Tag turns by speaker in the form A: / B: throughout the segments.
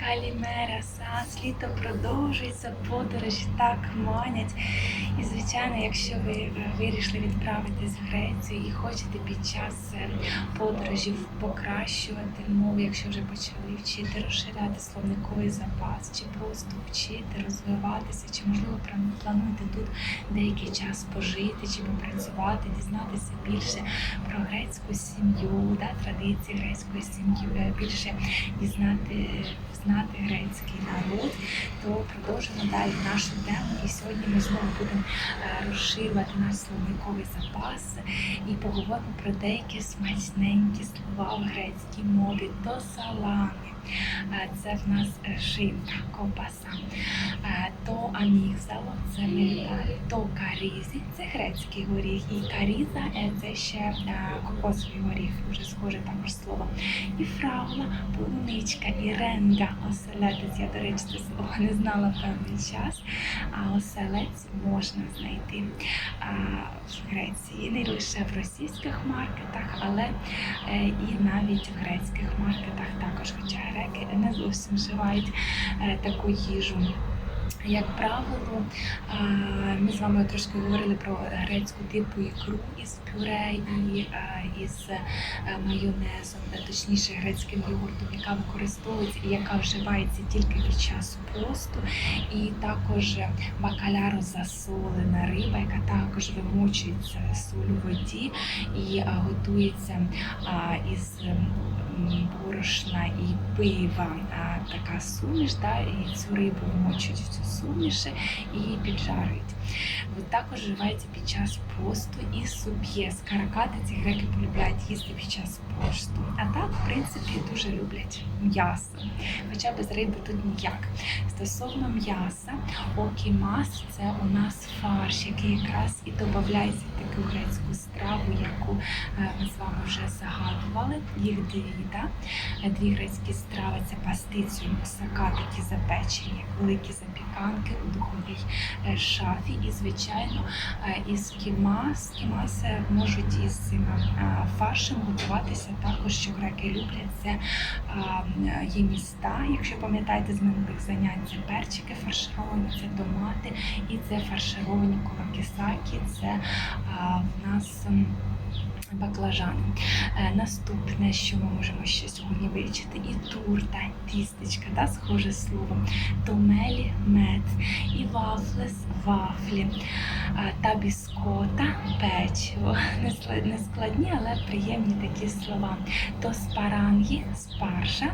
A: Калімера, Сас, літо продовжується, подорожі так манять. І, звичайно, якщо ви е, вирішили відправитись в Грецію і хочете під час е, подорожів покращувати мову, якщо вже почали вчити, розширяти словниковий запас, чи просто вчити, розвиватися, чи можливо плануєте тут деякий час пожити чи попрацювати, дізнатися більше про грецьку сім'ю, да, традиції грецької сім'ї, е, більше дізнати, знати грецький народ, то продовжимо далі нашу тему. І сьогодні ми знову будемо розширювати наш словниковий запас і поговоримо про деякі смачненькі слова в грецькій мові. до салами. Це в нас е, шинка, ковбаса. То амігдало, це мигдаль. То карізі, це грецький горіх. І каріза е, це ще кокосовий горіх, вже схоже також слово. І фраула, полуничка, і ренга, оселедець. Я, до речі, це слово не знала певний час. А оселець можна знайти в Греції не лише в російських маркетах, але е, і навіть в грецьких маркетах також, хоча греки не зовсім вживають е, таку їжу. Як правило, ми з вами трошки говорили про грецьку типу ікру із пюре і із е, майонезом, е, точніше грецьким йогуртом, яка використовується і яка вживається тільки під час посту, і також бакаляро засолена риба, яка також вимочується соль у воді і готується із борошна і пива а, така суміш, да, і цю рибу вмочують в цю суміш і піджарюють. От також вживається під час посту і суб'є. Каракатиці греки полюбляють їсти під час посту. А так, в принципі, дуже люблять м'ясо. Хоча без риби тут ніяк. Стосовно м'яса, окімас це у нас фарш, який якраз і додається в таку грецьку страву, яку е, ми з вами вже загадували. Їх дві, да? Дві грецькі страви це пастицю мусака, такі запечені, великі запіканки у духовій е, шафі. І, звичайно, е, із кіма, з кімаси можуть із цим е, фаршем готуватися також, що греки люблять. Це є міста, якщо пам'ятаєте з минулих занять, це перчики фаршировані, це томати і це фаршировані кулакісакі, це в нас. Баклажани. Е, Наступне, що ми можемо ще сьогодні вивчити, і турта, тістечка, да, схоже слово, томелі, мед, і вафлес, вафлі, та біскота, печиво. Не складні, але приємні такі слова. То спарангі, спаржа.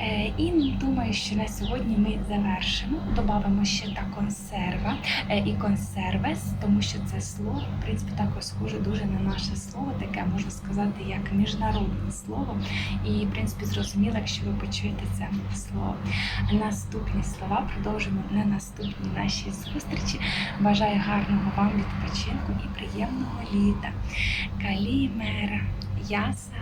A: Е, І думаю, що на сьогодні ми завершимо. Добавимо ще та консерва е, і консервес, тому що це слово, в принципі, також схоже дуже на наше слово, таке можна сказати, як міжнародне слово. І, в принципі, зрозуміло, якщо ви почуєте це слово. Наступні слова продовжимо на наступній нашій зустрічі. Бажаю гарного вам відпочинку і приємного літа. Калімера, яса.